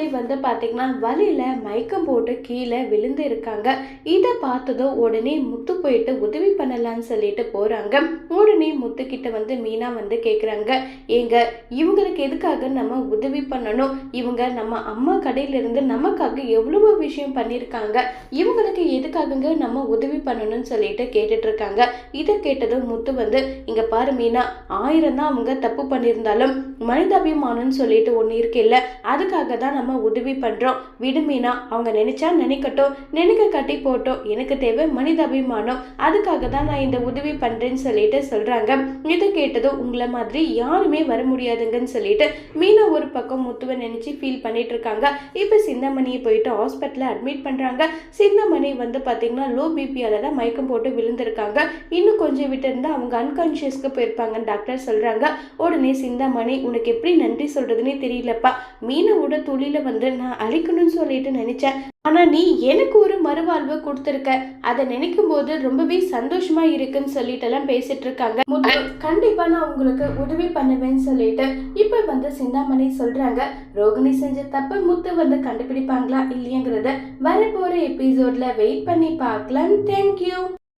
சிந்தாமணி வந்து பார்த்தீங்கன்னா வழியில் மயக்கம் போட்டு கீழே விழுந்து இருக்காங்க. இதை பார்த்ததும் உடனே முத்து போயிட்டு உதவி பண்ணலான்னு சொல்லிட்டு போகிறாங்க உடனே முத்து கிட்ட வந்து மீனா வந்து கேட்குறாங்க ஏங்க இவங்களுக்கு எதுக்காக நம்ம உதவி பண்ணணும்? இவங்க நம்ம அம்மா கடையிலிருந்து நமக்காக எவ்வளவு விஷயம் பண்ணியிருக்காங்க. இவங்களுக்கு எதுக்காகங்க நம்ம உதவி பண்ணணும்னு சொல்லிட்டு கேட்டுட்டு இருக்காங்க. இதை கேட்டதும் முத்து வந்து இங்கே பாரு மீனா ஆயிரம் தான் அவங்க தப்பு பண்ணியிருந்தாலும் மனிதாபிமானம்னு சொல்லிட்டு ஒன்று இருக்குல்ல அதுக்காக தான் நம்ம உதவி பண்றோம். விடுமீனா அவங்க நினைச்சா நினைக்கட்டும். நினைக்க கட்டி போட்டோம். எனக்கு தேவை மனிதாபிமானம் அதுக்காக தான் நான் இந்த உதவி பண்றேன்னு சொல்லிட்டு சொல்கிறாங்க இதை கேட்டதும் உங்களை மாதிரி யாருமே வர முடியாதுங்கன்னு சொல்லிட்டு மீனா ஒரு பக்கம் முத்துவை நினைச்சு ஃபீல் பண்ணிட்டு இருக்காங்க. இப்போ சிந்தாமணியை போயிட்டு ஹாஸ்பிட்டலில் அட்மிட் பண்றாங்க. சிந்தாமணி வந்து பார்த்தீங்கன்னா லோ பிபியால தான் மயக்கம் போட்டு விழுந்திருக்காங்க. இன்னும் கொஞ்சம் விட்டு இருந்தால் அவங்க அன்கான்ஷியஸ்க்கு போயிருப்பாங்கன்னு டாக்டர் சொல்றாங்க. உடனே சிந்தாமணி உனக்கு எப்படி நன்றி சொல்கிறதுனே தெரியலப்பா. மீனவோட தொழில வந்து நான் அழிக்கணும்னு சொல்லிட்டு நினைச்சேன். ஆனா நீ எனக்கு ஒரு மறுவாழ்வு கொடுத்துருக்க. அதை நினைக்கும் போது ரொம்பவே சந்தோஷமா இருக்குன்னு சொல்லிட்டு எல்லாம் பேசிட்டு இருக்காங்க முத்து, கண்டிப்பா நான் உங்களுக்கு உதவி பண்ணுவேன்னு சொல்லிட்டு இப்ப வந்து சிந்தாமணி சொல்றாங்க. ரோகிணி செஞ்ச தப்ப முத்து வந்து கண்டுபிடிப்பாங்களா இல்லையாங்கிறத வரப்போற எபிசோட்ல வெயிட் பண்ணி பார்க்கலாம் தேங்க்யூ